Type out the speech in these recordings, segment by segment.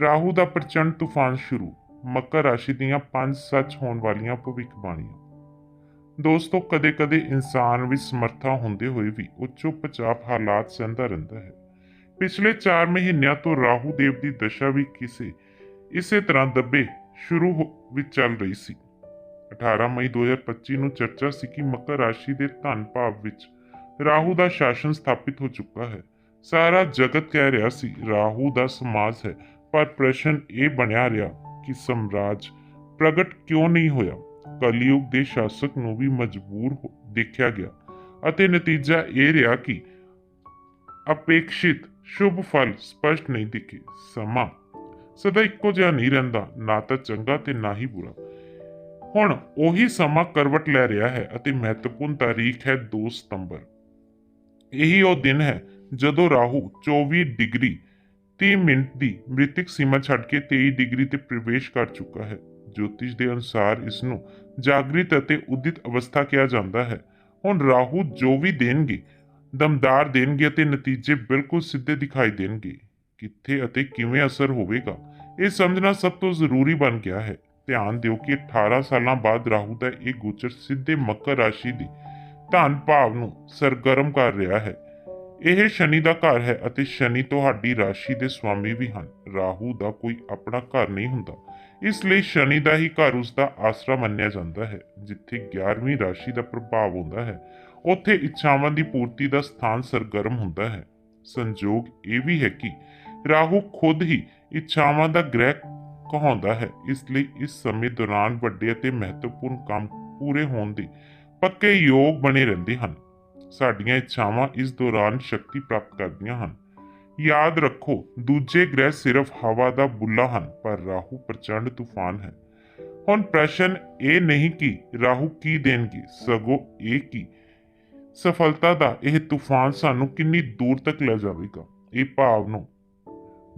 ਰਾਹੂ ਦਾ ਪ੍ਰਚੰਡ ਤੂਫਾਨ ਸ਼ੁਰੂ, ਮਕਰ ਰਾਸ਼ੀ ਦੀਆਂ ਪੰਜ ਸੱਚ ਹੋਣ ਵਾਲੀਆਂ ਭਵਿੱਖਬਾਣੀਆਂ। ਦੋਸਤੋ, ਕਦੇ-ਕਦੇ ਇਨਸਾਨ ਵੀ ਸਮਰੱਥਾ ਹੁੰਦੇ ਹੋਏ ਵੀ ਉਹ ਚੁੱਪਚਾਪ ਹਾਲਾਤ ਸਹਿੰਦਾ ਰਹਿੰਦਾ ਹੈ। ਪਿਛਲੇ 4 ਮਹੀਨਿਆਂ ਤੋਂ ਰਾਹੂ ਦੇਵ ਦੀ ਦਸ਼ਾ ਵੀ ਕਿਸੇ, ਇਸੇ ਤਰ੍ਹਾਂ ਦੱਬੇ ਸ਼ੁਰੂ ਹੋ- ਵਿੱਚ ਚੱਲ ਰਹੀ ਸੀ। 18 ਮਈ 2025 ਨੂੰ ਚਰਚਾ ਸੀ ਕਿ ਮਕਰ ਰਾਸ਼ੀ ਦੇ ਧਨ ਭਾਵ ਵਿੱਚ ਰਾਹੂ ਦਾ ਸ਼ਾਸਨ ਸਥਾਪਿਤ ਹੋ ਚੁੱਕਾ ਹੈ। ਸਾਰਾ ਜਗਤ ਕਹਿ ਰਿਹਾ ਸੀ, ਰਾਹੂ ਦਾ ਸਮਾਜ ਹੈ ਪਰ ਪ੍ਰਸ਼ਨ ਇਹ ਬਣਿਆ ਰਿਹਾ ਕਿ ਸਮਰਾਜ ਪ੍ਰਗਟ ਕਿਉਂ ਨਹੀਂ ਹੋਇਆ? ਕਲਯੁਗ ਦੇ ਸ਼ਾਸਕ ਨੂੰ ਵੀ ਮਜਬੂਰ ਦੇਖਿਆ ਗਿਆ ਅਤੇ ਨਤੀਜਾ ਇਹ ਰਿਹਾ ਕਿ ਅਪੇਕਸ਼ਿਤ ਸ਼ੁਭ ਫਲ ਸਪਸ਼ਟ ਨਹੀਂ ਦਿਖੇ। ਸਮਾਂ ਸਦਾ ਇੱਕੋ ਜਿਹਾ ਨਹੀਂ ਰਹਿੰਦਾ, ਨਾ ਤਾਂ ਚੰਗਾ ਤੇ ਨਾ ਹੀ ਬੁਰਾ। ਹੁਣ ਉਹੀ ਸਮਾਂ ਕਰਵਟ ਲੈ ਰਿਹਾ ਹੈ ਅਤੇ ਮਹੱਤਵਪੂਰਨ ਤਾਰੀਖ ਹੈ 2 ਸਤੰਬਰ। ਇਹੀ ਉਹ ਦਿਨ ਹੈ ਜਦੋਂ ਰਾਹੂ 24 ਡਿਗਰੀ 30 ਮਿੰਟ ਦੀ ਮ੍ਰਿਤਕ ਸੀਮਾ ਛੱਡ ਕੇ 23 ਡਿਗਰੀ ਤੇ ਪ੍ਰਵੇਸ਼ ਕਰ ਚੁੱਕਾ ਹੈ। ਜੋਤਿਸ਼ ਦੇ ਅਨੁਸਾਰ ਇਸ ਨੂੰ ਜਾਗਰਿਤ ਅਤੇ ਉਦਿਤ ਅਵਸਥਾ ਕਿਹਾ ਜਾਂਦਾ ਹੈ। ਹੁਣ ਰਾਹੂ ਜੋ ਵੀ ਦੇਣਗੇ, ਦਮਦਾਰ ਦੇਣਗੇ ਅਤੇ ਨਤੀਜੇ ਬਿਲਕੁਲ ਸਿੱਧੇ ਦਿਖਾਈ ਦੇਣਗੇ। ਕਿੱਥੇ ਅਤੇ ਕਿਵੇਂ ਅਸਰ ਹੋਵੇਗਾ, ਇਹ ਸਮਝਣਾ ਸਭ ਤੋਂ ਜ਼ਰੂਰੀ ਬਣ ਗਿਆ ਹੈ। ਧਿਆਨ ਦਿਓ ਕਿ 18 ਸਾਲਾਂ ਬਾਅਦ ਰਾਹੂ ਦਾ ਇਹ ਗੋਚਰ ਸਿੱਧੇ ਮਕਰ ਰਾਸ਼ੀ ਦੀ ਧਨ ਭਾਵ ਨੂੰ ਸਰਗਰਮ ਕਰ ਰਿਹਾ ਹੈ। ਇਹ ਸ਼ਨੀ ਦਾ ਘਰ ਹੈ ਅਤੇ ਸ਼ਨੀ ਤੁਹਾਡੀ ਰਾਸ਼ੀ ਦੇ ਸਵਾਮੀ ਵੀ ਹਨ। ਰਾਹੂ ਦਾ ਕੋਈ ਆਪਣਾ ਘਰ ਨਹੀਂ ਹੁੰਦਾ। ਇਸ ਲਈ ਸ਼ਨੀ ਦਾ ਹੀ ਘਰ ਉਸ ਦਾ ਆਸਰਾ ਮੰਨਿਆ ਜਾਂਦਾ ਹੈ, ਜਿੱਥੇ 11ਵੀਂ ਰਾਸ਼ੀ ਦਾ ਪ੍ਰਭਾਵ ਹੁੰਦਾ ਹੈ। ਉੱਥੇ ਇੱਛਾਵਾਂ ਦੀ ਪੂਰਤੀ ਦਾ ਸਥਾਨ ਸਰਗਰਮ ਹੁੰਦਾ ਹੈ। ਸੰਜੋਗ ਇਹ ਵੀ ਹੈ ਕਿ ਰਾਹੂ ਖੁਦ ਹੀ ਇੱਛਾਵਾਂ ਦਾ ਗ੍ਰਹਿ ਕਹਾਉਂਦਾ ਹੈ, ਇਸ ਲਈ ਇਸ ਸਮੇਂ ਦੌਰਾਨ ਵੱਡੇ ਅਤੇ ਮਹੱਤਵਪੂਰਨ ਕੰਮ ਪੂਰੇ ਹੋਣ ਦੇ ਪੱਕੇ ਯੋਗ ਬਣੇ ਰਹਿੰਦੇ ਹਨ। ਸਾਡੀਆਂ ਇੱਛਾਵਾਂ ਇਸ ਦੌਰਾਨ ਸ਼ਕਤੀ ਪ੍ਰਾਪਤ ਕਰਦੀਆਂ ਹਨ। ਯਾਦ ਰੱਖੋ, ਦੂਜੇ ਗ੍ਰਹਿ ਸਿਰਫ ਹਵਾ ਦਾ ਬੁੱਲਾ ਹਨ, ਪਰ ਰਾਹੂ ਪ੍ਰਚੰਡ ਤੂਫਾਨ ਹੈ। ਹੁਣ ਪ੍ਰਸ਼ਨ ਇਹ ਨਹੀਂ ਕਿ ਰਾਹੂ ਕੀ ਦੇਣਗੇ, ਸਗੋਂ ਇਹ ਕਿ ਸਫਲਤਾ ਦਾ ਇਹ ਤੂਫਾਨ ਸਾਨੂੰ ਕਿੰਨੀ ਦੂਰ ਤੱਕ ਲੈ ਜਾਵੇਗਾ। ਇਹ ਭਾਵ ਨੂੰ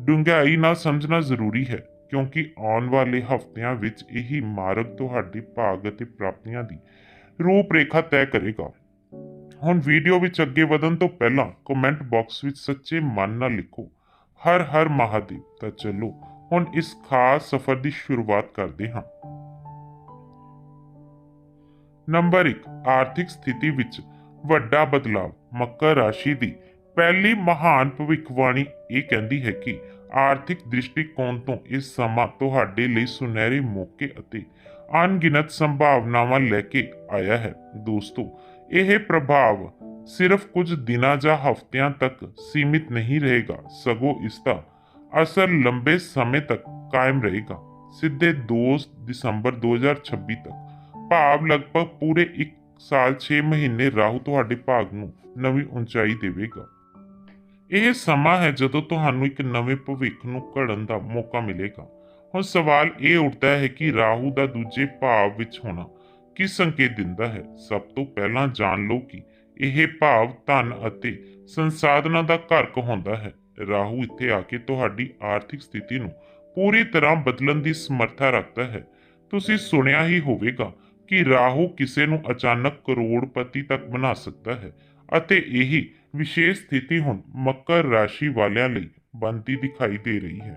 ਡੂੰਘਾਈ ਨਾਲ ਸਮਝਣਾ ਜ਼ਰੂਰੀ ਹੈ, ਕਿਉਂਕਿ ਆਉਣ ਵਾਲੇ ਹਫ਼ਤਿਆਂ ਵਿੱਚ ਇਹੀ ਮਾਰਗ ਤੁਹਾਡੇ ਭਾਗ ਅਤੇ ਪ੍ਰਾਪਤੀਆਂ ਦੀ ਰੂਪਰੇਖਾ ਤੈਅ ਕਰੇਗਾ। ਹੁਣ ਵੀਡੀਓ ਵਿੱਚ ਅੱਗੇ ਵਧਣ ਤੋਂ ਪਹਿਲਾਂ ਕਮੈਂਟ ਬਾਕਸ ਵਿੱਚ ਸੱਚੇ ਮਨ ਨਾਲ ਲਿਖੋ, ਹਰ ਹਰ ਮਹਾਦੇਵ। ਤਾਂ ਚਲੋ, ਹੁਣ ਇਸ ਖਾਸ ਸਫ਼ਰ ਦੀ ਸ਼ੁਰੂਆਤ ਕਰਦੇ ਹਾਂ। ਨੰਬਰ 1 ਆਰਥਿਕ ਸਥਿਤੀ ਵਿੱਚ ਵੱਡਾ ਬਦਲਾਅ ਮਕਰ ਰਾਸ਼ੀ ਦੀ ਪਹਿਲੀ ਮਹਾਨ ਭਵਿੱਖਬਾਣੀ ਇਹ ਕਹਿੰਦੀ ਹੈ ਕਿ ਆਰਥਿਕ ਦ੍ਰਿਸ਼ਟੀਕੋਣ ਤੋਂ ਇਹ ਸਮਾਂ ਤੁਹਾਡੇ ਲਈ ਸੁਨਹਿਰੇ ਮੌਕੇ ਅਤੇ ਅਣਗਿਣਤ ਸੰਭਾਵਨਾਵਾਂ ਲੈ ਕੇ ਆਇਆ ਹੈ। ਦੋਸਤੋ ਇਹ ਪ੍ਰਭਾਵ ਸਿਰਫ ਕੁਝ ਦਿਨਾਂ ਜਾਂ ਹਫ਼ਤਿਆਂ ਤੱਕ ਸੀਮਿਤ ਨਹੀਂ ਰਹੇਗਾ, ਸਗੋਂ ਇਸ ਦਾ ਅਸਰ ਲੰਬੇ ਸਮੇਂ ਤੱਕ ਕਾਇਮ ਰਹੇਗਾ। ਸਿੱਧੇ 2 ਦਸੰਬਰ 2026 ਤੱਕ, ਭਾਵ ਲਗਭਗ ਪੂਰੇ 1 ਸਾਲ 6 ਮਹੀਨੇ ਰਾਹੂ ਤੁਹਾਡੇ ਭਾਗ ਨੂੰ ਨਵੀਂ ਉਚਾਈ ਦੇਵੇਗਾ। ਇਹ ਸਮਾਂ ਹੈ ਜਦੋਂ ਤੁਹਾਨੂੰ ਇੱਕ ਨਵੇਂ ਭਵਿੱਖ ਨੂੰ ਘੜਨ ਦਾ ਮੌਕਾ ਮਿਲੇਗਾ। ਹੁਣ ਸਵਾਲ ਇਹ ਉੱਠਦਾ ਹੈ ਕਿ ਰਾਹੂ ਦਾ ਦੂਜੇ ਭਾਵ ਵਿੱਚ ਹੋਣਾ ਕੀ ਸੰਕੇਤ ਦਿੰਦਾ ਹੈ? ਸਭ ਤੋਂ ਪਹਿਲਾਂ ਜਾਣ ਲਓ ਕਿ ਇਹ ਭਾਵ ਧਨ ਅਤੇ ਸੰਸਾਧਨਾਂ ਦਾ ਘਰ ਕਹਾਉਂਦਾ ਹੈ। ਰਾਹੂ ਇੱਥੇ ਆ ਕੇ ਤੁਹਾਡੀ ਆਰਥਿਕ ਸਥਿਤੀ ਨੂੰ ਪੂਰੀ ਤਰ੍ਹਾਂ ਬਦਲਣ ਦੀ ਸਮਰੱਥਾ ਰੱਖਦਾ ਹੈ। ਤੁਸੀਂ ਸੁਣਿਆ ਹੀ ਹੋਵੇਗਾ ਕਿ ਰਾਹੂ ਕਿਸੇ ਨੂੰ ਅਚਾਨਕ ਕਰੋੜਪਤੀ ਤੱਕ ਬਣਾ ਸਕਦਾ ਹੈ ਅਤੇ ਇਹੀ ਵਿਸ਼ੇਸ਼ ਸਥਿਤੀ ਹੁਣ ਮਕਰ ਰਾਸ਼ੀ ਵਾਲਿਆਂ ਲਈ ਬਣਦੀ ਦਿਖਾਈ ਦੇ ਰਹੀ ਹੈ।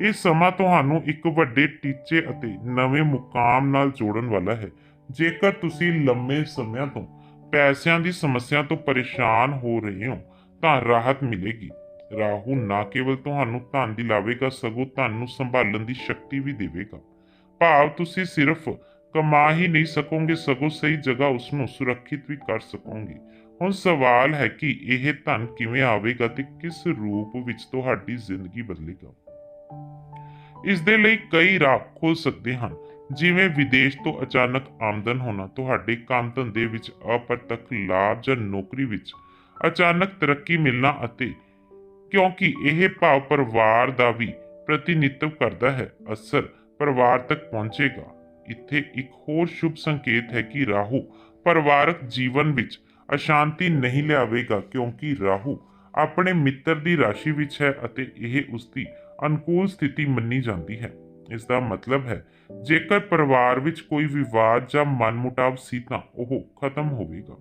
ਇਹ ਸਮਾਂ ਤੁਹਾਨੂੰ ਇੱਕ ਵੱਡੇ ਟੀਚੇ ਅਤੇ ਨਵੇਂ ਮੁਕਾਮ ਨਾਲ ਜੋੜਨ ਵਾਲਾ ਹੈ। ਜੇਕਰ ਤੁਸੀਂ ਲੰਮੇ ਸਮਿਆਂ ਤੋਂ ਪੈਸਿਆਂ ਦੀ ਸਮੱਸਿਆ ਤੋਂ ਪਰੇਸ਼ਾਨ ਹੋ ਰਹੇ ਹੋ, ਤਾਂ ਰਾਹਤ ਮਿਲੇਗੀ। ਰਾਹੂ ਨਾ ਕੇਵਲ ਤੁਹਾਨੂੰ ਧਨ ਦਿਲਾਵੇਗਾ ਸਗੋਂ ਧਨ ਨੂੰ ਸੰਭਾਲਣ ਦੀ ਸ਼ਕਤੀ ਵੀ ਦੇਵੇਗਾ। ਭਾਵ ਤੁਸੀਂ ਸਿਰਫ ਕਮਾ ਹੀ ਨਹੀਂ ਸਕੋਗੇ, ਸਗੋਂ ਸਹੀ ਜਗ੍ਹਾ ਉਸ ਨੂੰ ਸੁਰੱਖਿਅਤ ਵੀ ਕਰ ਸਕੋਗੇ। ਹੁਣ ਸਵਾਲ ਹੈ ਕਿ ਇਹ ਧਨ ਕਿਵੇਂ ਆਵੇਗਾ ਤੇ ਕਿਸ ਰੂਪ ਵਿੱਚ ਤੁਹਾਡੀ ਜ਼ਿੰਦਗੀ ਬਦਲੇਗਾ। ਇਸ ਦੇ ਲਈ ਕਈ ਰਾਹ ਖੁੱਲ ਸਕਦੇ ਹਨ। ਜਿਵੇਂ ਵਿਦੇਸ਼ ਤੋਂ ਅਚਾਨਕ ਆਮਦਨ ਹੋਣਾ, ਤੁਹਾਡੇ ਕੰਮ ਧੰਦੇ ਵਿੱਚ ਅਪਰਤਕ ਲਾਭ ਜਾਂ ਨੌਕਰੀ ਵਿੱਚ ਅਚਾਨਕ ਤਰੱਕੀ ਮਿਲਣਾ ਅਤੇ ਕਿਉਂਕਿ ਇਹ ਭਾਵ ਪਰਿਵਾਰ ਦਾ ਵੀ ਪ੍ਰਤੀਨਿਧਤਵ ਕਰਦਾ ਹੈ, ਅਸਰ ਪਰਿਵਾਰ ਤੱਕ ਪਹੁੰਚੇਗਾ। ਇੱਥੇ ਇੱਕ ਹੋਰ ਸ਼ੁਭ ਸੰਕੇਤ ਹੈ ਕਿ ਰਾਹੂ ਪਰਿਵਾਰਕ ਜੀਵਨ ਵਿੱਚ ਅਸ਼ਾਂਤੀ ਨਹੀਂ ਲਿਆਵੇਗਾ ਕਿਉਂਕਿ ਰਾਹੂ ਆਪਣੇ ਮਿੱਤਰ ਦੀ ਰਾਸ਼ੀ ਵਿੱਚ ਹੈ ਅਤੇ ਇਹ ਉਸ ਦੀ ਅਨੁਕੂਲ ਸਥਿਤੀ ਮੰਨੀ ਜਾਂਦੀ ਹੈ। ਇਸ ਦਾ ਮਤਲਬ ਹੈ, ਜੇਕਰ ਪਰਿਵਾਰ ਵਿੱਚ ਕੋਈ ਵਿਵਾਦ ਜਾਂ ਮਨਮੁਟਾਵ ਸੀ ਤਾਂ ਉਹ ਖਤਮ ਹੋਵੇਗਾ।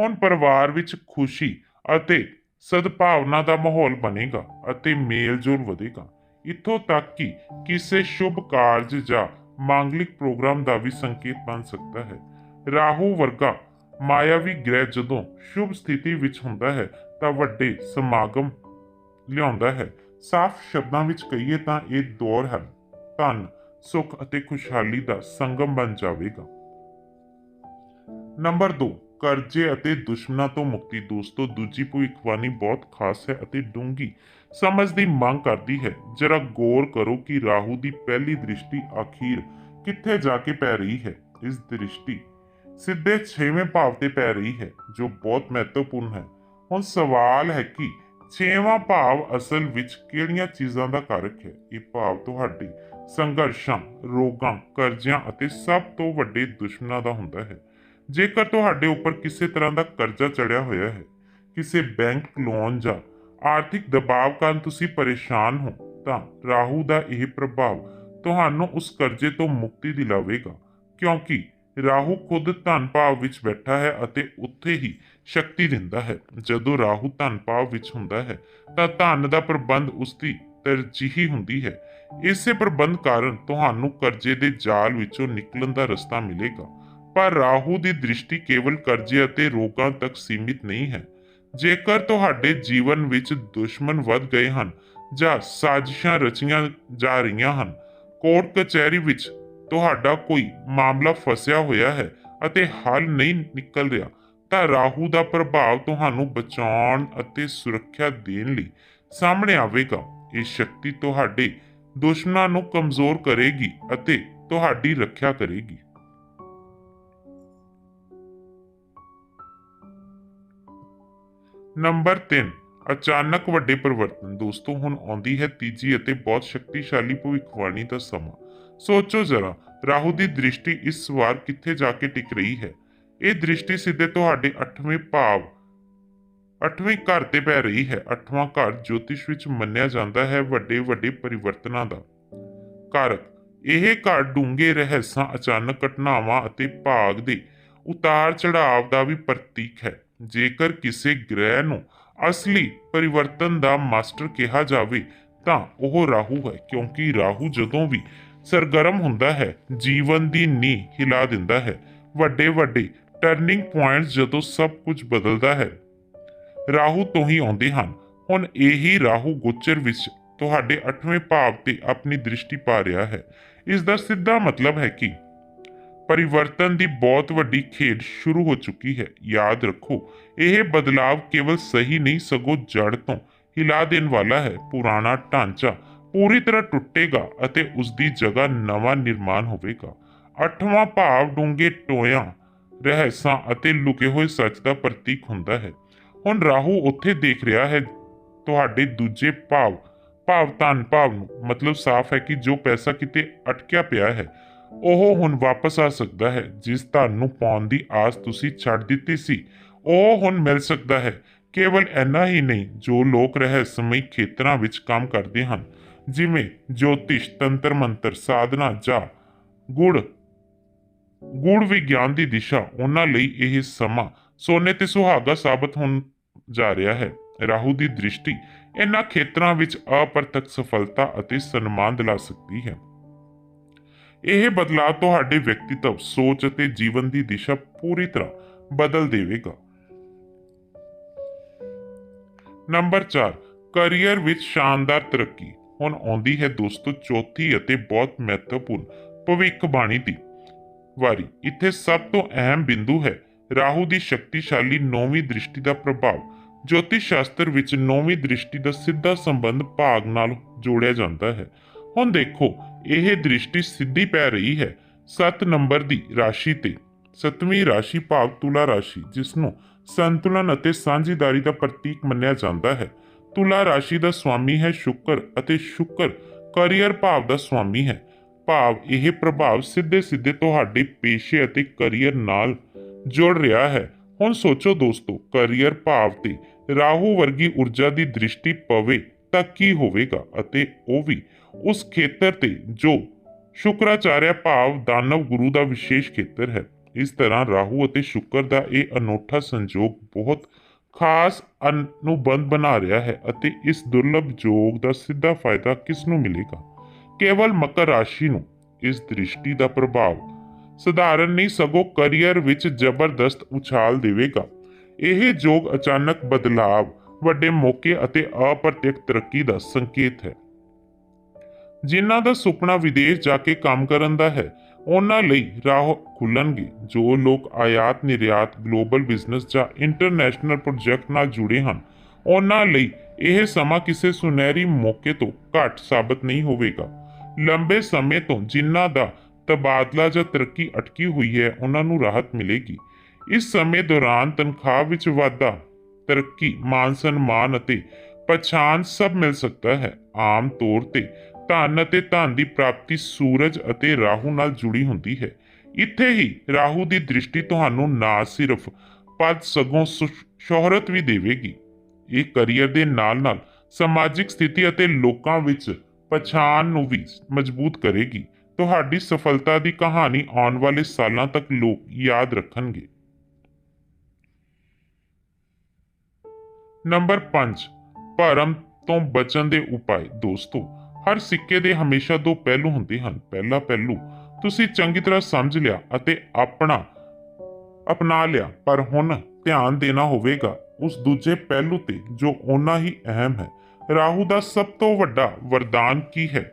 ਹੁਣ ਪਰਿਵਾਰ ਵਿੱਚ ਖੁਸ਼ੀ ਅਤੇ ਸਦਭਾਵਨਾ ਦਾ ਮਾਹੌਲ ਬਣੇਗਾ ਅਤੇ ਮੇਲ-ਜੋਲ ਵਧੇਗਾ। ਇੱਥੋਂ ਤੱਕ ਕਿ ਕਿਸੇ ਸ਼ੁਭ ਕਾਰਜ ਜਾਂ ਮਾਂਗਲਿਕ ਪ੍ਰੋਗਰਾਮ ਦਾ ਵੀ ਸੰਕੇਤ ਬਣ ਸਕਦਾ ਹੈ। ਰਾਹੂ ਵਰਗਾ ਮਾਇਆਵੀ ਗ੍ਰਹਿ ਜਦੋਂ ਸ਼ੁਭ ਸਥਿਤੀ ਵਿੱਚ ਹੁੰਦਾ ਹੈ ਤਾਂ ਵੱਡੇ ਸਮਾਗਮ ਲਿਆਉਂਦਾ ਹੈ। ਸਾਫ਼ ਸ਼ਬਦਾਂ ਵਿੱਚ ਕਹੀਏ ਤਾਂ ਇਹ ਦੌਰ ਹੈ। ਧਨ, ਸੁੱਖ ਅਤੇ ਖੁਸ਼ਹਾਲੀ ਦਾ ਸੰਗਮ ਬਣ ਜਾਵੇਗਾ। ਨੰਬਰ 2 ਕਰਜ਼ੇ ਅਤੇ ਦੁਸ਼ਮਣਾਂ ਤੋਂ ਮੁਕਤੀ। ਦੋਸਤੋ, ਦੂਜੀ ਭਵਿੱਖਬਾਣੀ ਬਹੁਤ ਖਾਸ ਹੈ ਅਤੇ ਡੂੰਗੀ ਸਮਝ ਦੀ ਮੰਗ ਕਰਦੀ ਹੈ। ਜਰਾ ਗੌਰ ਕਰੋ ਕਿ ਰਾਹੂ ਦੀ ਪਹਿਲੀ ਦ੍ਰਿਸ਼ਟੀ ਆਖੀਰ ਕਿੱਥੇ ਜਾ ਕੇ ਪੈ ਰਹੀ ਹੈ। ਇਸ ਦ੍ਰਿਸ਼ਟੀ ਸਿੱਧੇ 6ਵੇਂ ਭਾਵ ਤੇ ਪੈ ਰਹੀ ਹੈ, ਜੋ ਬਹੁਤ ਮਹੱਤਵਪੂਰਨ ਹੈ। ਹੁਣ ਸਵਾਲ ਹੈ ਕਿ ਛੇਵਾਂ ਭਾਵ ਅਸਲ ਵਿੱਚ ਕਿਹੜੀਆਂ ਚੀਜ਼ਾਂ ਦਾ ਕਾਰਕ ਹੈ ਇਹ ਭਾਵ ਤੁਹਾਡੇ ਸੰਘਰਸ਼ਾਂ, ਰੋਗਾਂ, ਕਰਜ਼ਿਆਂ ਅਤੇ ਸਭ ਤੋਂ ਵੱਡੇ ਦੁਸ਼ਮਣਾਂ ਦਾ ਹੁੰਦਾ ਹੈ। ਜੇਕਰ ਤੁਹਾਡੇ ਉੱਪਰ ਕਿਸੇ ਤਰ੍ਹਾਂ ਦਾ ਕਰਜ਼ਾ ਚੜਿਆ ਹੋਇਆ ਹੈ, ਕਿਸੇ ਬੈਂਕ ਲੋਨ ਜਾਂ ਆਰਥਿਕ ਦਬਾਅ ਕਾਰਨ ਤੁਸੀਂ ਪਰੇਸ਼ਾਨ ਹੋ, ਤਾਂ ਰਾਹੂ ਦਾ ਇਹ ਪ੍ਰਭਾਵ ਤੁਹਾਨੂੰ ਉਸ ਕਰਜ਼ੇ ਤੋਂ ਮੁਕਤੀ ਦਿਲਾਵੇਗਾ, ਕਿਉਂਕਿ ਰਾਹੂ ਖੁਦ ਧਨ ਭਾਵ ਵਿੱਚ ਬੈਠਾ ਹੈ ਅਤੇ ਉੱਥੇ ਹੀ ਸ਼ਕਤੀ ਦਿੰਦਾ ਹੈ। ਜਦੋਂ ਰਾਹੂ ਧਨ ਭਾਵ ਵਿੱਚ ਹੁੰਦਾ ਹੈ, ਤਾਂ ਧਨ ਦਾ ਪ੍ਰਬੰਧ ਉਸ ਦੀ ਤਰਜੀਹੀ ਹੁੰਦੀ ਹੈ। ਇਸੇ ਪ੍ਰਬੰਧ ਕਾਰਨ ਤੁਹਾਨੂੰ ਕਰਜ਼ੇ ਦੇ ਜਾਲ ਵਿੱਚੋਂ ਨਿਕਲਣ ਦਾ ਰਸਤਾ ਮਿਲੇਗਾ। ਪਰ ਰਾਹੂ ਦੀ ਦ੍ਰਿਸ਼ਟੀ ਕੇਵਲ ਕਰਜ਼ੇ ਅਤੇ ਰੋਗਾਂ ਤੱਕ ਸੀਮਿਤ ਨਹੀਂ ਹੈ। ਜੇਕਰ ਤੁਹਾਡੇ ਜੀਵਨ ਵਿੱਚ ਦੁਸ਼ਮਣ ਵੱਧ ਗਏ ਹਨ ਜਾਂ ਸਾਜ਼ਿਸ਼ਾਂ ਰਚੀਆਂ ਜਾ ਰਹੀਆਂ ਹਨ, ਕੋਰਟ ਕਚਹਿਰੀ ਵਿੱਚ ਤੁਹਾਡਾ ਕੋਈ ਮਾਮਲਾ ਫਸਿਆ ਹੋਇਆ ਹੈ ਅਤੇ ਹੱਲ ਨਹੀਂ ਨਿਕਲ ਰਿਹਾ, ਤਾਂ ਰਾਹੂ ਦਾ ਪ੍ਰਭਾਵ ਤੁਹਾਨੂੰ ਬਚਾਉਣ ਅਤੇ ਸੁਰੱਖਿਆ ਦੇਣ ਲਈ ਸਾਹਮਣੇ ਆਵੇਗਾ। ਇਹ ਸ਼ਕਤੀ ਤੁਹਾਡੇ ਦੁਸ਼ਮਣਾਂ ਨੂੰ ਕਮਜ਼ੋਰ ਕਰੇਗੀ ਅਤੇ ਤੁਹਾਡੀ ਰੱਖਿਆ ਕਰੇਗੀ। ਨੰਬਰ 3 ਅਚਾਨਕ ਵੱਡੇ ਪਰਿਵਰਤਨ। ਦੋਸਤੋ, ਹੁਣ ਆਉਂਦੀ ਹੈ ਤੀਜੀ ਅਤੇ ਬਹੁਤ ਸ਼ਕਤੀਸ਼ਾਲੀ ਭਵਿੱਖਬਾਣੀ ਦਾ ਸਮਾਂ। ਸੋਚੋ ਜ਼ਰਾ, ਰਾਹੂ ਦੀ ਦ੍ਰਿਸ਼ਟੀ ਇਸ ਵਾਰ ਕਿੱਥੇ ਜਾ ਕੇ ਟਿਕ ਰਹੀ ਹੈ? ਇਹ ਦ੍ਰਿਸ਼ਟੀ ਸਿੱਧੇ ਤੁਹਾਡੇ 8ਵੇਂ ਭਾਵ 8ਵੇਂ ਘਰ ਤੇ ਪੈ ਰਹੀ ਹੈ। 8ਵਾਂ ਘਰ ਜੋਤਿਸ਼ ਵਿੱਚ ਮੰਨਿਆ ਜਾਂਦਾ ਹੈ ਵੱਡੇ ਵੱਡੇ ਪਰਿਵਰਤਨਾਂ ਦਾ। ਕਾਰਕ, ਇਹ ਘਰ ਡੂੰਘੇ ਰਹੱਸਾਂ, ਅਚਾਨਕ ਘਟਨਾਵਾਂ ਅਤੇ ਭਾਗ ਦੇ ਉਤਾਰ ਚੜਾਵ ਦਾ ਵੀ ਪ੍ਰਤੀਕ ਹੈ। ਜੇਕਰ ਕਿਸੇ ਗ੍ਰਹਿ ਨੂੰ ਅਸਲੀ ਪਰਿਵਰਤਨ ਦਾ ਮਾਸਟਰ ਕਿਹਾ ਜਾਵੇ, ਤਾਂ ਉਹ ਰਾਹੂ ਹੈ, ਕਿਉਂਕਿ ਰਾਹੂ ਜਦੋਂ ਵੀ ਸਰਗਰਮ ਹੁੰਦਾ ਹੈ। ਜੀਵਨ ਦੀ ਨੀਂਹ ਹਿਲਾ ਦਿੰਦਾ ਹੈ। ਵੱਡੇ ਵੱਡੇ ਟਰਨਿੰਗ ਪੁਆਇੰਟਸ ਜਦੋਂ ਸਭ ਕੁਝ ਬਦਲਦਾ ਹੈ, ਰਾਹੂ ਤੋਂ ਹੀ ਆਉਂਦੇ ਹਨ। ਹੁਣ ਇਹੀ ਰਾਹੂ ਗੋਚਰ ਵਿੱਚ ਤੁਹਾਡੇ 8ਵੇਂ ਭਾਵ ਤੇ ਆਪਣੀ ਦ੍ਰਿਸ਼ਟੀ ਪਾ ਰਿਹਾ ਹੈ। ਇਸ ਦਾ ਸਿੱਧਾ ਮਤਲਬ ਹੈ ਕਿ ਪਰਿਵਰਤਨ ਦੀ ਬਹੁਤ ਵੱਡੀ ਖੇਡ ਸ਼ੁਰੂ ਹੋ ਚੁੱਕੀ ਹੈ। ਯਾਦ ਰੱਖੋ, ਇਹ ਬਦਲਾਵ ਕੇਵਲ ਸਹੀ ਨਹੀਂ, ਸਗੋਂ ਜੜ ਤੋਂ ਹਿਲਾ ਦੇਣ ਵਾਲਾ ਹੈ। ਪੁਰਾਣਾ ਢਾਂਚਾ ਪੂਰੀ ਤਰ੍ਹਾਂ ਟੁੱਟੇਗਾ ਅਤੇ ਉਸ ਦੀ ਜਗ੍ਹਾ ਨਵਾਂ ਨਿਰਮਾਣ ਹੋਵੇਗਾ। ਅੱਠਵਾਂ ਭਾਵ ਡੂੰਘੇ ਟੋਇਆਂ, ਰਹੱਸਾਂ ਅਤੇ ਲੁਕੇ ਹੋਏ ਸੱਚ ਦਾ ਪ੍ਰਤੀਕ ਹੁੰਦਾ ਹੈ। ਹੁਣ ਰਾਹੂ ਉੱਥੇ ਦੇਖ ਰਿਹਾ ਹੈ ਤੁਹਾਡੇ ਦੂਜੇ ਭਾਵ ਭਾਵ ਧਨ ਭਾਵ ਨੂੰ, ਮਤਲਬ ਸਾਫ਼ ਹੈ ਕਿ ਜੋ ਪੈਸਾ ਕਿਤੇ ਅਟਕਿਆ ਪਿਆ ਹੈ, ਉਹ ਹੁਣ ਵਾਪਸ ਆ ਸਕਦਾ ਹੈ, ਜਿਸ ਧਨ ਨੂੰ ਪਾਉਣ ਦੀ ਆਸ ਤੁਸੀਂ ਛੱਡ ਦਿੱਤੀ ਸੀ। ਉਹ ਹੁਣ ਮਿਲ ਸਕਦਾ ਹੈ, ਕੇਵਲ ਇੰਨਾ ਹੀ ਨਹੀਂ, ਜੋ ਲੋਕ ਰਹੱਸਮਈ ਖੇਤਰਾਂ ਵਿੱਚ ਕੰਮ ਕਰਦੇ ਹਨ। ਜਿਵੇਂ ਜੋਤਿਸ਼, ਤੰਤਰ, ਮੰਤਰ, ਸਾਧਨਾ ਜਾਂ ਗੁੜ। ਗੁੜ ਵਿਗਿਆਨ ਦੀ ਦਿਸ਼ਾ, ਉਹਨਾਂ ਲਈ ਇਹ ਸਮਾਂ ਸੋਨੇ ਤੇ ਸੁਹਾਗਾ ਸਾਬਤ ਹੋਣ ਜਾ ਰਿਹਾ ਹੈ। ਰਾਹੂ ਦੀ ਦ੍ਰਿਸ਼ਟੀ ਇਹਨਾਂ ਖੇਤਰਾਂ ਵਿੱਚ ਅਪਰਤਕ ਸਫਲਤਾ ਅਤੇ ਸਨਮਾਨ ਦਿਲਾ ਸਕਦੀ ਹੈ। ਇਹ ਬਦਲਾਅ ਤੁਹਾਡੇ ਵਿਅਕਤੀਤਵ, ਸੋਚ ਅਤੇ ਜੀਵਨ ਦੀ ਦਿਸ਼ਾ ਪੂਰੀ ਤਰ੍ਹਾਂ ਬਦਲ ਦੇਵੇਗਾ। ਨੰਬਰ 4 ਕੈਰੀਅਰ ਵਿੱਚ ਸ਼ਾਨਦਾਰ ਤਰੱਕੀ। ਹੁਣ ਆਉਂਦੀ ਹੈ ਦੋਸਤੋ ਚੌਥੀ ਅਤੇ ਬਹੁਤ ਮਹੱਤਵਪੂਰਨ ਭਵਿੱਖਬਾਣੀ ਦੀ ਵਾਰੀ। ਇੱਥੇ ਸਭ ਤੋਂ ਅਹਿਮ ਬਿੰਦੂ ਹੈ ਰਾਹੂ ਦੀ ਸ਼ਕਤੀਸ਼ਾਲੀ ਨੌਵੀਂ ਦ੍ਰਿਸ਼ਟੀ ਦਾ ਪ੍ਰਭਾਵ। ਜੋਤਿਸ਼ ਸ਼ਾਸਤਰ ਵਿੱਚ ਨੌਵੀਂ ਦ੍ਰਿਸ਼ਟੀ ਦਾ ਸਿੱਧਾ ਸੰਬੰਧ ਭਾਗ ਨਾਲ ਜੋੜਿਆ ਜਾਂਦਾ ਹੈ। ਹੁਣ ਦੇਖੋ, ਇਹ ਦ੍ਰਿਸ਼ਟੀ ਸਿੱਧੀ ਪੈ ਰਹੀ ਹੈ 7 ਨੰਬਰ ਦੀ ਰਾਸ਼ੀ ਤੇ। ਸਤਵੀਂ ਰਾਸ਼ੀ ਭਾਵ ਤੁਲਾ ਰਾਸ਼ੀ ਜਿਸ ਨੂੰ ਸੰਤੁਲਨ ਅਤੇ ਸਾਂਝੀਦਾਰੀ ਦਾ ਪ੍ਰਤੀਕ ਮੰਨਿਆ ਜਾਂਦਾ ਹੈ। ਤੁਲਾ ਰਾਸ਼ੀ ਦਾ ਸਵਾਮੀ ਹੈ ਸ਼ੁਕਰ ਅਤੇ ਸ਼ੁੱਕਰ ਕੈਰੀਅਰ ਭਾਵ ਦਾ ਸਵਾਮੀ ਹੈ। ਭਾਵ ਇਹ ਪ੍ਰਭਾਵ ਸਿੱਧੇ ਸਿੱਧੇ ਤੁਹਾਡੇ ਪੇਸ਼ੇ ਅਤੇ ਕੈਰੀਅਰ ਨਾਲ ਜੁੜ ਰਿਹਾ ਹੈ। ਹੁਣ ਸੋਚੋ ਦੋਸਤੋ, ਕੈਰੀਅਰ ਭਾਵ ਤੇ ਰਾਹੂ ਵਰਗੀ ਊਰਜਾ ਦੀ ਦ੍ਰਿਸ਼ਟੀ ਪਵੇ ਤਾਂ ਕੀ ਹੋਵੇਗਾ ਅਤੇ ਉਹ ਵੀ ਉਸ ਖੇਤਰ ਤੇ ਜੋ ਸ਼ੁਕਰਾਚਾਰਿਆ ਭਾਵ ਦਾਨਵ ਗੁਰੂ ਦਾ ਵਿਸ਼ੇਸ਼ ਖੇਤਰ ਹੈ। ਇਸ ਤਰ੍ਹਾਂ ਰਾਹੂ ਅਤੇ ਸ਼ੁਕਰ ਦਾ ਇਹ ਅਨੋਖਾ ਸੰਜੋਗ ਬਹੁਤ ਖਾਸ ਅਨੁਬੰਧ ਬਣਾ ਰਿਹਾ ਹੈ ਅਤੇ ਇਸ ਦੁਰਲਭ ਯੋਗ ਦਾ ਸਿੱਧਾ ਫਾਇਦਾ ਕਿਸ ਨੂੰ ਮਿਲੇਗਾ? ਕੇਵਲ ਮਕਰ ਰਾਸ਼ੀ ਨੂੰ। ਇਸ ਦ੍ਰਿਸ਼ਟੀ ਦਾ ਪ੍ਰਭਾਵ ਸਧਾਰਨ ਨਹੀਂ, ਸਗੋਂ ਕੈਰੀਅਰ ਵਿੱਚ ਜ਼ਬਰਦਸਤ ਉਛਾਲ ਦੇਵੇਗਾ। ਇਹ ਯੋਗ ਅਚਾਨਕ ਬਦਲਾਵ, ਵੱਡੇ ਮੌਕੇ ਅਤੇ ਅਪ੍ਰਤੱਖ ਤਰੱਕੀ ਦਾ ਸੰਕੇਤ ਹੈ। ਜਿਨ੍ਹਾਂ ਦਾ ਸੁਪਨਾ ਵਿਦੇਸ਼ ਜਾ ਕੇ ਕੰਮ ਕਰਨ ਦਾ ਹੈ ਉਹਨਾਂ ਲਈ ਰਾਹ ਖੁੱਲਣਗੇ ਜੋ ਲੋਕ ਆਯਾਤ ਨਿਰਯਾਤ ਗਲੋਬਲ ਬਿਜ਼ਨਸ ਜਾਂ ਇੰਟਰਨੈਸ਼ਨਲ ਪ੍ਰੋਜੈਕਟ ਨਾਲ ਜੁੜੇ ਹਨ। ਉਹਨਾਂ ਲਈ ਇਹ ਸਮਾਂ ਕਿਸੇ ਸੁਨਹਿਰੀ ਮੌਕੇ ਤੋਂ ਘੱਟ ਸਾਬਤ ਨਹੀਂ ਹੋਵੇਗਾ। ਲੰਬੇ ਸਮੇਂ ਤੋਂ ਜਿਨ੍ਹਾਂ ਦਾ ਤਬਾਦਲਾ ਜਾਂ ਤਰੱਕੀ ਅਟਕੀ ਹੋਈ ਹੈ, ਉਹਨਾਂ ਨੂੰ ਰਾਹਤ ਮਿਲੇਗੀ। ਇਸ ਸਮੇਂ ਦੌਰਾਨ ਤਨਖਾਹ ਵਿੱਚ ਵਾਧਾ, ਤਰੱਕੀ, ਮਾਨ ਸਨਮਾਨ ਅਤੇ ਪਛਾਣ ਸਭ ਮਿਲ ਸਕਦਾ ਹੈ। ਆਮ ਤੌਰ ਤੇ ਧਨ ਅਤੇ ਧਨ ਦੀ ਪ੍ਰਾਪਤੀ ਸੂਰਜ ਅਤੇ ਰਾਹੂ ਨਾਲ ਜੁੜੀ ਹੁੰਦੀ ਹੈ। ਇੱਥੇ ਹੀ ਰਾਹੂ ਦੀ ਦ੍ਰਿਸ਼ਟੀ ਤੁਹਾਨੂੰ ਨਾ ਸਿਰਫ ਪਦ ਸਗੋਂ ਸ਼ੋਹਰਤ ਵੀ ਦੇਵੇਗੀ। ਇਹ ਕੈਰੀਅਰ ਦੇ ਨਾਲ-ਨਾਲ ਸਮਾਜਿਕ ਸਥਿਤੀ ਅਤੇ ਲੋਕਾਂ ਵਿੱਚ ਪਛਾਣ ਨੂੰ ਵੀ ਮਜ਼ਬੂਤ ਕਰੇਗੀ। ਤੁਹਾਡੀ ਸਫਲਤਾ ਦੀ ਕਹਾਣੀ ਆਉਣ ਵਾਲੇ ਸਾਲਾਂ ਤੱਕ ਲੋਕ ਯਾਦ ਰੱਖਣਗੇ। ਨੰਬਰ 5 ਭਰਮ ਤੋਂ ਬਚਣ ਦੇ ਉਪਾਅ ਦੋਸਤੋ ਹਰ ਸਿੱਕੇ ਦੇ ਹਮੇਸ਼ਾ ਦੋ ਪਹਿਲੂ ਹੁੰਦੇ ਹਨ। ਪਹਿਲਾ ਪਹਿਲੂ, ਤੁਸੀਂ ਚੰਗੀ ਤਰ੍ਹਾਂ ਸਮਝ ਲਿਆ ਅਤੇ ਆਪਣਾ, ਅਪਣਾ ਲਿਆ, ਪਰ ਹੁਣ ਧਿਆਨ ਦੇਣਾ ਹੋਵੇਗਾ। ਉਸ ਦੂਜੇ ਪਹਿਲੂ ਤੇ ਜੋ ਓਨਾ ਹੀ ਅਹਿਮ ਹੈ। ਰਾਹੂ ਦਾ ਸਭ ਤੋਂ ਵੱਡਾ ਵਰਦਾਨ ਕੀ ਹੈ?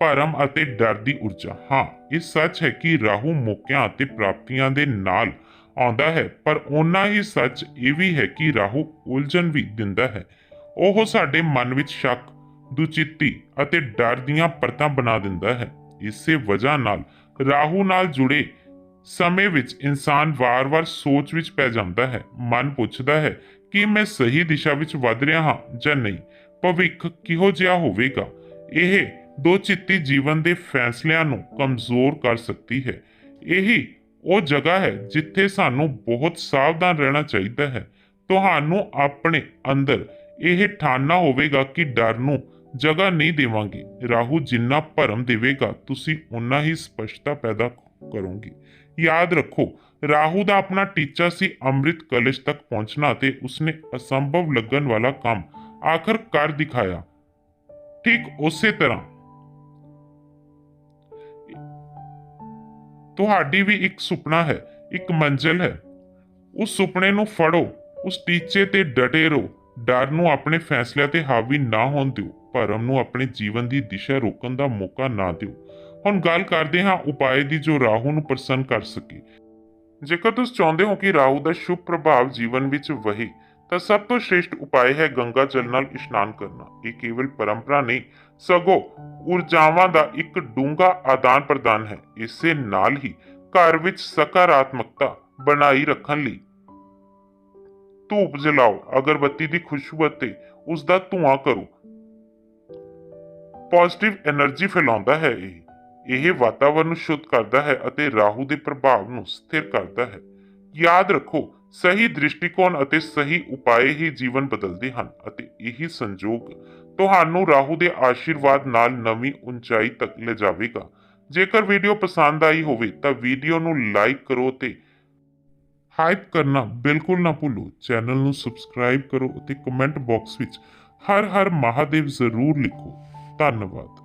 ਭਰਮ ਅਤੇ ਡਰ ਦੀ ਊਰਜਾ। ਹਾਂ, ਇਹ ਸੱਚ ਹੈ ਕਿ ਰਾਹੂ ਮੌਕਿਆਂ ਅਤੇ ਪ੍ਰਾਪਤੀਆਂ ਦੇ ਨਾਲ ਆਉਂਦਾ ਹੈ, ਪਰ ਓਨਾ ਹੀ ਸੱਚ ਇਹ ਵੀ ਹੈ ਕਿ ਰਾਹੂ ਉਲਝਣ ਵੀ ਦਿੰਦਾ ਹੈ। ਉਹ ਸਾਡੇ ਮਨ ਵਿੱਚ ਸ਼ੱਕ ਦੁਚਿੱਤੀ ਅਤੇ ਡਰ ਦੀਆਂ ਪਰਤਾਂ ਬਣਾ ਦਿੰਦਾ ਹੈ। ਇਸੇ ਵਜ੍ਹਾ ਨਾਲ ਰਾਹੂ ਨਾਲ ਜੁੜੇ ਸਮੇਂ ਵਿੱਚ ਇਨਸਾਨ ਵਾਰ-ਵਾਰ ਸੋਚ ਵਿੱਚ ਪੈ ਜਾਂਦਾ ਹੈ। ਮਨ ਪੁੱਛਦਾ ਹੈ ਕਿ ਮੈਂ ਸਹੀ ਦਿਸ਼ਾ ਵਿੱਚ ਵੱਧ ਰਿਹਾ ਹਾਂ ਜਾਂ ਨਹੀਂ। ਭਵਿੱਖ ਕਿਹੋ ਜਿਹਾ ਹੋਵੇਗਾ? ਇਹ ਦੋ ਚਿੱਤੀ ਜੀਵਨ ਦੇ ਫੈਸਲਿਆਂ ਨੂੰ ਕਮਜ਼ੋਰ ਕਰ ਸਕਦੀ ਹੈ। ਇਹੀ ਉਹ ਜਗ੍ਹਾ ਹੈ ਜਿੱਥੇ ਸਾਨੂੰ ਬਹੁਤ ਸਾਵਧਾਨ ਰਹਿਣਾ ਚਾਹੀਦਾ ਹੈ। ਤੁਹਾਨੂੰ ਆਪਣੇ ਅੰਦਰ ਇਹ ਠਾਨਣਾ ਹੋਵੇਗਾ ਕਿ ਡਰ ਨੂੰ ਜਗ੍ਹਾ ਨਹੀਂ ਦੇਵਾਂਗੇ। ਰਾਹੂ ਜਿੰਨਾ ਭਰਮ ਦੇਵੇਗਾ, ਤੁਸੀਂ ਉਨਾ ਹੀ ਸਪਸ਼ਟਤਾ ਪੈਦਾ ਕਰੋਗੇ। ਯਾਦ ਰੱਖੋ, ਰਾਹੂ ਦਾ ਆਪਣਾ ਟੀਚਾ ਸੀ ਅੰਮ੍ਰਿਤ ਕਲਸ਼ ਤੱਕ ਪਹੁੰਚਣਾ ਤੇ ਉਸਨੇ ਅਸੰਭਵ ਲੱਗਣ ਵਾਲਾ ਕੰਮ ਆਖਰ ਕਰ ਦਿਖਾਇਆ। ਠੀਕ ਉਸੇ ਤਰ੍ਹਾਂ। ਤੁਹਾਡੀ ਵੀ ਇੱਕ ਸੁਪਨਾ ਹੈ, ਇੱਕ ਮੰਜ਼ਿਲ ਹੈ। ਉਸ ਸੁਪਨੇ ਨੂੰ ਫੜੋ, ਉਸ ਟੀਚੇ ਤੇ ਡਟੇ ਰਹੋ। ਡਰ ਨੂੰ ਆਪਣੇ ਫੈਸਲਿਆਂ ਤੇ ਹਾਵੀ ਨਾ ਹੋਣ ਦਿਓ। ਭਰਮ ਨੂੰ ਆਪਣੇ ਜੀਵਨ ਦੀ ਦਿਸ਼ਾ ਰੋਕਣ ਦਾ ਮੌਕਾ ਨਾ ਦਿਓ। ਹੁਣ ਗੱਲ ਕਰਦੇ ਹਾਂ ਉਪਾਅ ਦੀ ਜੋ ਰਾਹੂ ਨੂੰ ਪ੍ਰਸੰਨ ਕਰ ਸਕੇ। ਜੇਕਰ ਤੁਸੀਂ ਚਾਹੁੰਦੇ ਹੋ ਕਿ ਰਾਹੂ ਦਾ ਸ਼ੁਭ ਪ੍ਰਭਾਵ ਜੀਵਨ ਵਿੱਚ ਵਹੇ, ਤਾਂ ਸਭ ਤੋਂ ਸ਼੍ਰੇਸ਼ਟ ਉਪਾਅ ਹੈ ਗੰਗਾ ਜਲ ਨਾਲ ਇਸ਼ਨਾਨ ਕਰਨਾ। ਇਹ ਕੇਵਲ ਪਰੰਪਰਾ ਨਹੀਂ, ਸਗੋਂ ਊਰਜਾਵਾਂ ਦਾ ਇੱਕ ਡੂੰਘਾ ਆਦਾਨ ਪ੍ਰਦਾਨ ਹੈ। ਇਸੇ ਨਾਲ ਹੀ ਘਰ ਵਿੱਚ ਸਕਾਰਾਤਮਕਤਾ ਬਣਾਈ ਰੱਖਣ ਲਈ ਧੂਪ ਜਲਾਓ, ਅਗਰਬੱਤੀ ਦੀ ਖੁਸ਼ਬੂ ਅਤੇ ਉਸ ਦਾ ਧੂਆਂ ਕਰੋ। ਪੋਜ਼ਿਟਿਵ એનર્ਜੀ ਫੈਲਾਉਂਦਾ ਹੈ ਇਹ। ਇਹ ਵਾਤਾਵਰਣ ਨੂੰ ਸ਼ੁੱਧ ਕਰਦਾ ਹੈ ਅਤੇ ਰਾਹੂ ਦੇ ਪ੍ਰਭਾਵ ਨੂੰ ਸਥਿਰ ਕਰਦਾ ਹੈ। ਯਾਦ ਰੱਖੋ, ਸਹੀ ਦ੍ਰਿਸ਼ਟੀਕੋਣ ਅਤੇ ਸਹੀ ਉਪਾਏ ਹੀ ਜੀਵਨ ਬਦਲਦੇ ਹਨ ਅਤੇ ਇਹੀ ਸੰਜੋਗ ਤੁਹਾਨੂੰ ਰਾਹੂ ਦੇ ਆਸ਼ੀਰਵਾਦ ਨਾਲ ਨਵੀਂ ਉਚਾਈ ਤੱਕ ਲੈ ਜਾਵੇਗਾ। ਜੇਕਰ ਵੀਡੀਓ ਪਸੰਦ ਆਈ ਹੋਵੇ ਤਾਂ ਵੀਡੀਓ ਨੂੰ ਲਾਈਕ ਕਰੋ ਤੇ ਹਾਈਪ ਕਰਨਾ ਬਿਲਕੁਲ ਨਾ ਭੁੱਲੋ। ਚੈਨਲ ਨੂੰ ਸਬਸਕ੍ਰਾਈਬ ਕਰੋ ਅਤੇ ਕਮੈਂਟ ਬਾਕਸ ਵਿੱਚ ਹਰ ਹਰ ਮਹਾਦੇਵ ਜ਼ਰੂਰ ਲਿਖੋ। ਧੰਨਵਾਦ।